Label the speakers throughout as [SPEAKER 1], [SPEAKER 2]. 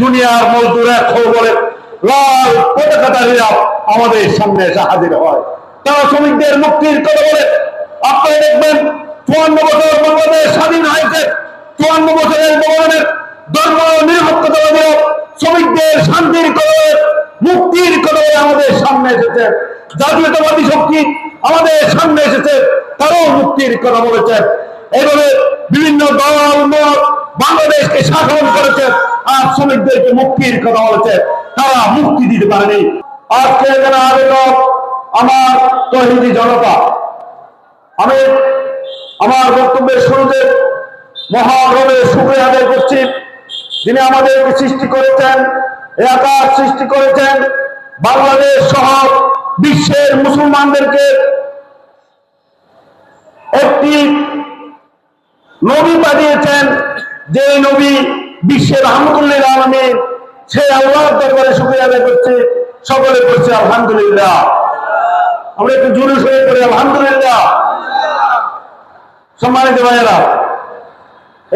[SPEAKER 1] দুনিয়ার মজদুর এক বলে লাল পতাকাধারীরা আমাদের সামনে এসে হাজির হয়। তারা শ্রমিকদের মুক্তির কথা বলে, আপনারা দেখবেন চুয়ান্ন বছর বাংলাদেশ স্বাধীন হয়েছে। চুয়ান্ন বছরের ভগবানের ধর্ম নিরাপত্তা শ্রমিকদের শান্তির কথা মুক্তির কথা আমাদের সামনে এসেছে। জাতীয়তাবাদী শক্তি আমাদের সামনে এসেছে, তারাও মুক্তির কথা বলেছে। এইভাবে বিভিন্ন দল, মত বাংলাদেশকে শাসন করেছে, আর শ্রমিকদেরকে মুক্তির কথা বলেছে, তারা মুক্তি দিতে পারেনি। আজকে এখানে আবেদক আমার তহিদি জনতা, আমি আমার বক্তব্যের শুরুতে মহাভাবে শুক্রিয়া আদায় করছি। যিনি আমাদেরকে সৃষ্টি করেছেন এ আকাশ সৃষ্টি করেছেন, বাংলাদেশ সহ বিশ্বের মুসলমানদেরকে একটি নবী পাঠিয়েছেন যে নবী বিশ্বের রহমতুল্লিল আলমী সেই আল্লাহর দরবারে শুক্রিয়া আদায় করছে। সকলে করছে আলহামদুলিল্লাহ। আমরা একটু জোরে সরে করি আলহামদুলিল্লাহ। সম্মানিত ভাইয়েরা,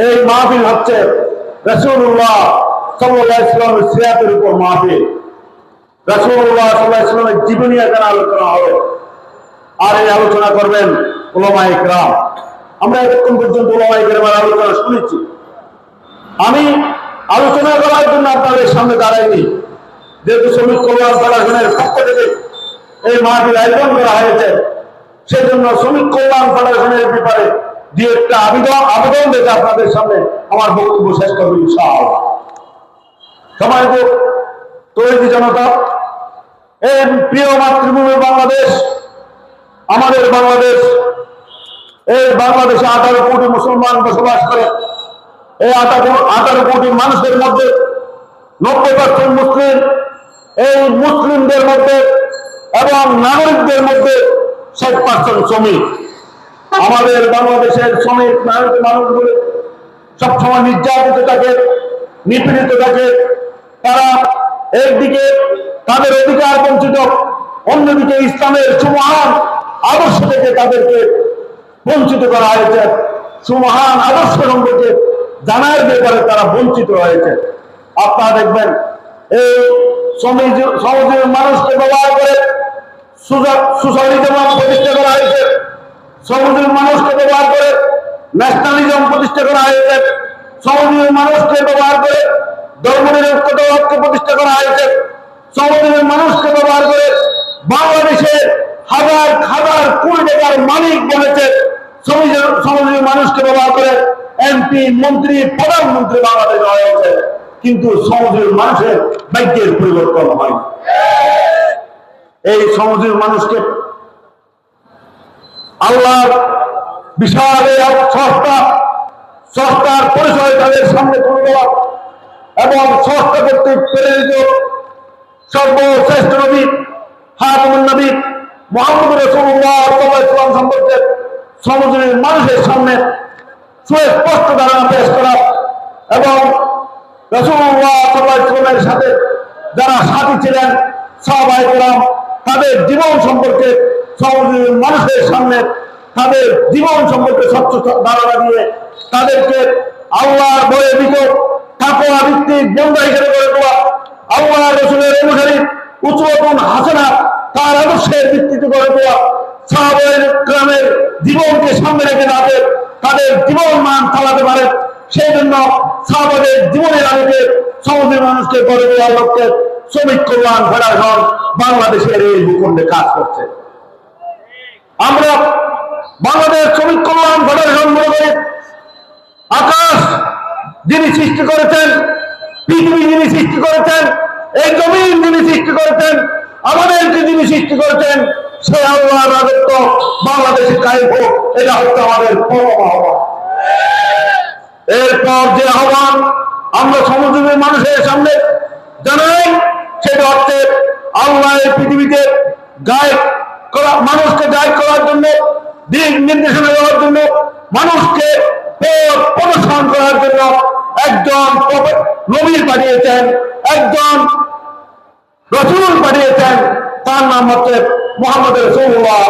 [SPEAKER 1] এই মাহফিল হচ্ছে রসুল্লাহ সাল্লাহ ইসলামের সিরাতের উপর মাহফিল। রসুল্লাহ সাল্লাহ ইসলামের জীবনী এখানে আলোচনা হবে। আর এই আলোচনা করবেন ওলামা ইকরাম আমরা এতক্ষণ পর্যন্ত ওলামা ইকরামের আলোচনা শুনেছি। আমি আলোচনা করার জন্য আপনাদের সামনে দাঁড়াইনি। যেহেতু শ্রমিক কল্যাণ ফেডারেশনের পক্ষ থেকে এই মাহফিল আয়োজন করা হয়েছে, সেজন্য শ্রমিক কল্যাণ ফেডারেশনের ব্যাপারে দু একটা আবেদন আবেদন দেখে আপনাদের সামনে আমার বক্তব্য শেষ করব ইনশাআল্লাহ। সমাজ তৈরি জনতা এই প্রিয় মাতৃভূমি বাংলাদেশ, আমাদের বাংলাদেশ, এই বাংলাদেশে আঠারো কোটি মুসলমান বসবাস করে। এই আঠারো কোটি মানুষের মধ্যে নব্বই পার্সেন্ট মুসলিম। এই মুসলিমদের মধ্যে এবং নাগরিকদের মধ্যে ষাট পার্সেন্ট শ্রমিক। আমাদের বাংলাদেশের শ্রমিক, নাগরিক মানুষগুলো সবসময় নির্যাতিত থাকে, নিপীড়িত থাকে। তারা একদিকে তাদের অধিকার বঞ্চিত, অন্যদিকে ইসলামের সুমহান আদর্শ থেকে তাদেরকে বঞ্চিত করা হয়েছে। সুমহান আদর্শ সম্পর্কে জানার ব্যাপারে তারা বঞ্চিত হয়েছে। আপনারা দেখবেন, এই সমাজ সমাজের মানুষকে ব্যবহার করে সোশ্যালিজম প্রতিষ্ঠা করা হয়েছে। সমাজের মানুষকে ব্যবহার করে ন্যাশনালিজম প্রতিষ্ঠা করা হয়েছে। সমাজের মানুষকে ব্যবহার করে ধর্মনিরপেক্ষতাবাদকে প্রতিষ্ঠা করা হয়েছে। সমাজের মানুষকে ব্যবহার করে বাংলাদেশের হাজার হাজার কোটি টাকার মালিক বলেছে। সমাজের মানুষকে ব্যবহার করে এমপি মন্ত্রী, প্রধানমন্ত্রী বাংলাদেশ হয়েছে কিন্তু সমাজের মানুষের ভাগ্যের পরিবর্তন হয় এই সমাজের মানুষকে আল্লাহ বিশাল এই সস্তা সস্তার পরিচয় তাদের সামনে তুলে দেওয়া এবং সস্তা কর্তৃক প্রেরিত সর্বশ্রেষ্ঠ নবী হাতমুন নবী মোহাম্মদ রসুল্লাহ ইসলাম সম্পর্কে সমাজের মানুষের সামনে সুস্পষ্ট ধারণা পেশ করা এবং ইসলামের সাথে যারা সাথী ছিলেন সাহাবাই করলাম তাদের জীবন সম্পর্কে সমাজের মানুষের সামনে তাদের জীবন সম্পর্কে স্বচ্ছ ধারণা দিয়ে তাদেরকে আল্লাহর বয়ে দিত তাকওয়া ভিত্তিক বন্ধা হিসেবে করে দেওয়া আল্লাহ রসুলের অনুসারী উচ্চতন হাসনা তার আদর্শের ভিত্তিতে করে দেওয়া সাহাবের জীবনকে সামনে রেখে তাদের তাদের জীবন মান চালাতে পারে। সেই জন্য সাহাবাদের জীবনের আলোকে সমাজের মানুষকে গড়ে দেওয়ার লক্ষ্যে শ্রমিক কল্যাণ ফেডারেশন বাংলাদেশের এই ভূখণ্ডে কাজ করছে। আমরা বাংলাদেশ শ্রমিক কল্যাণ ফেডারেশন মনে করি, আকাশ যিনি সৃষ্টি করেছেন, পৃথিবী যিনি সৃষ্টি করেছেন, এই জমিন যিনি সৃষ্টি করেছেন, আমাদেরকে যিনি সৃষ্টি করেছেন সে আল্লাহ রাজত্ব বাংলাদেশে কায়েম হোক, এটা হচ্ছে আমাদের পরম আহ্বান। এরপর যে আহ্বান, আমরা সমুদ্রের মানুষের সামনে জানাই, সেটা হচ্ছে আল্লাহ পৃথিবীতে গায়ক করা, মানুষকে গায়ক করার জন্য, দিক নির্দেশনা দেওয়ার জন্য, মানুষকে প্রদর্শন করার জন্য একজন নবীর পাঠিয়েছেন, একজন রসুল পাঠিয়েছেন, তার নাম হচ্ছে মোহাম্মদ রসুল্লাহ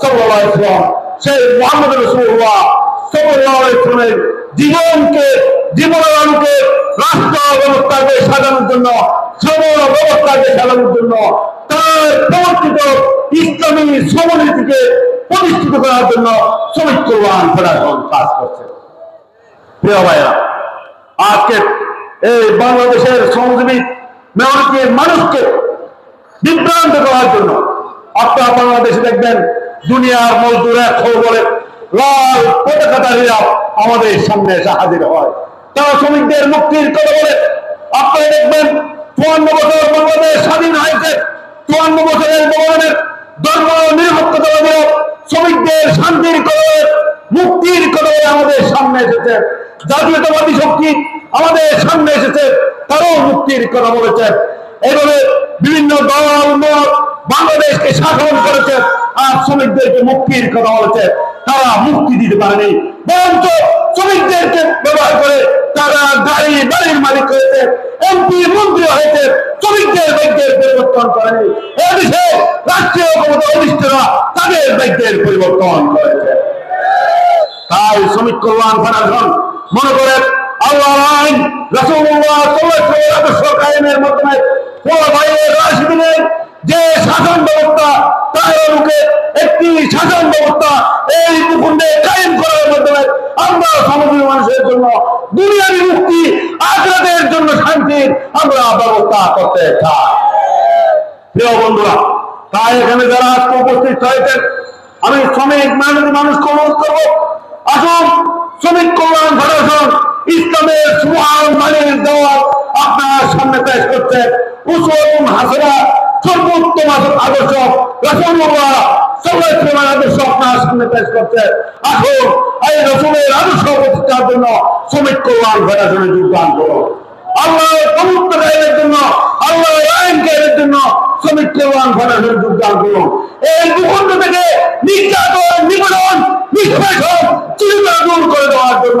[SPEAKER 1] সাল্লাহ ইসলাম সেই মোহাম্মদ রসুল্লাহ সাল্লাহ ইসলামের জীবনকে জীবনানকে রাষ্ট্র ব্যবস্থাকে সাজানোর জন্য শ্রমণ ব্যবস্থাকে চালানোর জন্য তার প্রবর্তিত ইসলামী শ্রমনীতিকে প্রতিষ্ঠিত করার জন্য শ্রমিক কল্যাণ ফেডারেশন কাজ করছে। প্রিয় ভাইরা আজকে এই বাংলাদেশের শ্রমজীবী মেয়রকে মানুষকে বিভ্রান্ত করার জন্য আপনারা বাংলাদেশে দেখবেন দুনিয়ার মজদুর এক বলে লাল পতাকাধারীরা আমাদের সামনে এসে হাজির হয়। তারা শ্রমিকদের মুক্তির কথা বলে, আপনারা দেখবেন চুয়ান্ন বছর বাংলাদেশ স্বাধীন হয়েছে, চুয়ান্ন বছরের ভগবানের ধর্ম নিরাপত্তা শ্রমিকদের শান্তির কদরে মুক্তির কদরে আমাদের সামনে এসেছে। জাতীয়তাবাদী শক্তি আমাদের সামনে এসেছে, তারাও মুক্তির কথা বলেছে। এইভাবে বিভিন্ন দল, মত বাংলাদেশকে শাসন করেছে, আর শ্রমিকদেরকে মুক্তির কথা বলেছে, তারা মুক্তি দিতে পারেনি। বরঞ্চ শ্রমিকদেরকে ব্যবহার করে তারা গাড়ি, বাড়ির মালিক হয়েছে, এমপি, মন্ত্রী হয়েছে, শ্রমিকদের ব্যক্তির পরিবর্তন করেনি। এদেশে রাষ্ট্রীয় ক্ষমতা অধিষ্ঠরা তাদের ব্যক্তির পরিবর্তন করেছে। তাই শ্রমিক কল্যাণ ফেডারেশন মনে করেন আল্লাহর আইন আলাইহি ওয়াসাল্লাম কায়েমের মাধ্যমে রাশিদিনের যে শাসন ব্যবস্থা তার মুখে একটি শাসন ব্যবস্থা এই ভূখণ্ডে কায়েম করার মাধ্যমে আমরা সমাজের মানুষের জন্য দুনিয়ার মুক্তি, আখরাতের জন্য শান্তির আমরা ব্যবস্থা করতে চাই। প্রিয় বন্ধুরা, তাই এখানে যারা আজকে উপস্থিত হয়েছেন, আমি শ্রমিক মেহনতি মানুষকে অনুরোধ করব। আসুন, শ্রমিক কল্যাণ ফেডারেশন ইসলামের সুহান মানের দেওয়া আপনার সামনে পেশ করছে উসুল হাসরা সর্বোত্তম আদর্শ জন্য জন্য জন্য যোগদান এই থেকে নির্যাতন, নিপীড়ন, নিষ্পেষণ করে দেওয়ার জন্য